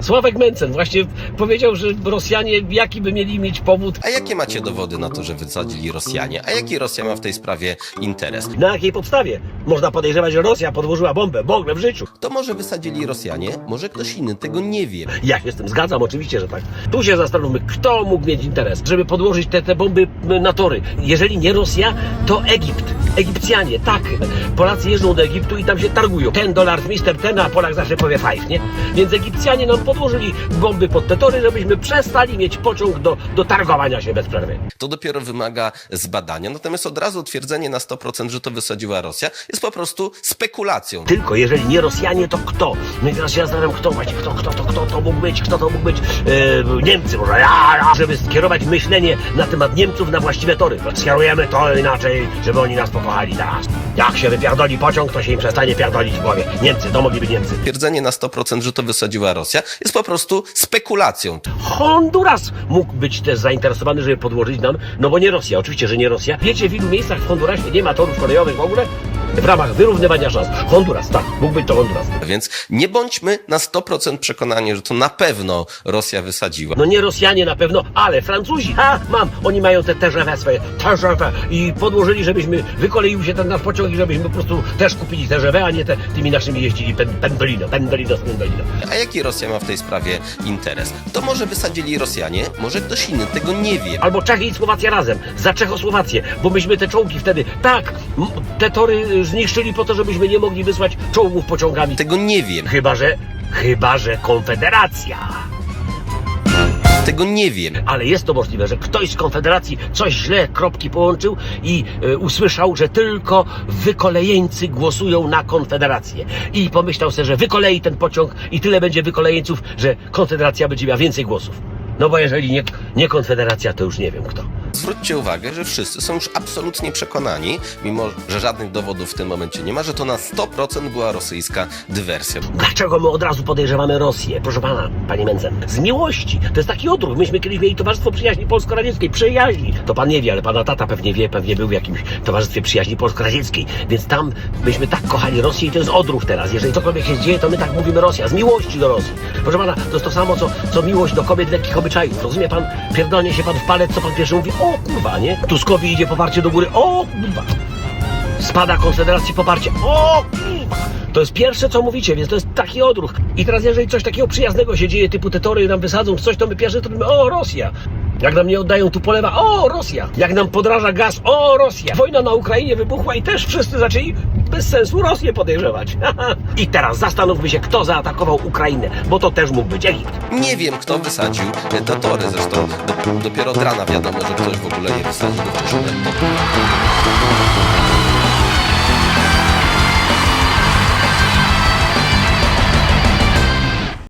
Sławek Mencen właśnie powiedział, że Rosjanie jaki by mieli mieć powód, A jakie macie dowody na to, że wysadzili Rosjanie? A jaki Rosja ma w tej sprawie interes? na jakiej podstawie można podejrzewać, że Rosja podłożyła bombę w ogóle w życiu. To może wysadzili Rosjanie, może ktoś inny, tego nie wiem. Ja się z tym zgadzam, oczywiście, że tak. Tu się zastanówmy, kto mógł mieć interes, żeby podłożyć te, te bomby na tory. Jeżeli nie Rosja, to Egipt. Egipcjanie, tak. Polacy jeżdżą do Egiptu i tam się targują. Ten dolar z mister ten, a Polak zawsze powie five, nie? Więc Egipcjanie nam podłożyli bomby pod te tory, żebyśmy przestali mieć pociąg do, do targowania się bez przerwy. To dopiero wymaga zbadania. Natomiast od razu twierdzenie na 100%, że to wysadziła Rosja, jest po prostu spekulacją. Tylko jeżeli nie Rosjanie, to kto? No i teraz się zastanawiam, kto właśnie, kto, kto, kto, kto to mógł być, kto to mógł być? E, Niemcy może, ja, ja, żeby skierować myślenie na temat Niemców na właściwe tory. Skierujemy to inaczej, żeby oni nas pokochali teraz. Jak się wypierdoli pociąg, to się im przestanie pierdolić w głowie. Niemcy, to mogliby Niemcy. Twierdzenie na 100%, że to wysadziła Rosja, jest po prostu spekulacją. Honduras mógł być też zainteresowany, żeby podłożyć nam, no bo nie Rosja, oczywiście, że nie Rosja. Wiecie, w ilu miejscach w Hondurasie nie ma torów kolejowych w ogóle? W ramach wyrównywania szans. Honduras, tak, mógł być to Honduras. Więc nie bądźmy na 100% przekonani, że to na pewno Rosja wysadziła. No nie Rosjanie na pewno, ale Francuzi, ha, mam, oni mają te TGV swoje, TGV i podłożyli, żebyśmy, wykoleił się ten nasz pociąg i żebyśmy po prostu też kupili TGV, a nie te, tymi naszymi jeździli pen, Pendolino, Pendolino, Pendolino. A jaki Rosja ma w tej sprawie interes? To może wysadzili Rosjanie, może ktoś inny, tego nie wiem. Albo Czechy i Słowacja razem, za Czechosłowację, bo myśmy te czołgi wtedy, tak, te tory zniszczyli po to, żebyśmy nie mogli wysłać czołgów pociągami. Tego nie wiem. Chyba, że, chyba, że Konfederacja. Tego nie wiem. Ale jest to możliwe, że ktoś z Konfederacji coś źle kropki połączył i e, usłyszał, że tylko wykolejeńcy głosują na Konfederację. I pomyślał sobie, że wykolei ten pociąg i tyle będzie wykolejeńców, że Konfederacja będzie miała więcej głosów. No bo jeżeli nie, nie Konfederacja, to już nie wiem kto. Zwróćcie uwagę, że wszyscy są już absolutnie przekonani, mimo że żadnych dowodów w tym momencie nie ma, że to na 100% była rosyjska dywersja. Dlaczego my od razu podejrzewamy Rosję? Proszę pana, panie Mencen. Z miłości. To jest taki odruch. Myśmy kiedyś mieli Towarzystwo Przyjaźni Polsko-Radzieckiej. Przyjaźni. To pan nie wie, ale pana tata pewnie wie, pewnie był w jakimś Towarzystwie Przyjaźni Polsko-Radzieckiej. Więc tam myśmy tak kochali Rosję i to jest odruch teraz. Jeżeli cokolwiek się dzieje, to my tak mówimy Rosja. Z miłości do Rosji. Proszę pana, to jest to samo, co, co miłość do kobiet lekkich obyczajów. Rozumie pan? Pierdolnie się pan w palec, co pan pierwszy mówi? O kurwa, nie? Tuskowi idzie poparcie do góry. O kurwa. Spada Konfederacji poparcie. O kurwa! To jest pierwsze, co mówicie, więc to jest taki odruch. I teraz, jeżeli coś takiego przyjaznego się dzieje, typu te tory nam wysadzą, coś, to my pierwsze to mówimy, o, Rosja. Jak nam nie oddają tu polewa, o, Rosja. Jak nam podraża gaz, o, Rosja. Wojna na Ukrainie wybuchła i też wszyscy zaczęli bez sensu Rosję podejrzewać. I teraz zastanówmy się, kto zaatakował Ukrainę, bo to też mógł być Egipt. Nie wiem, kto wysadził te tory, zresztą do, dopiero od rana wiadomo, że ktoś w ogóle je wysadził do.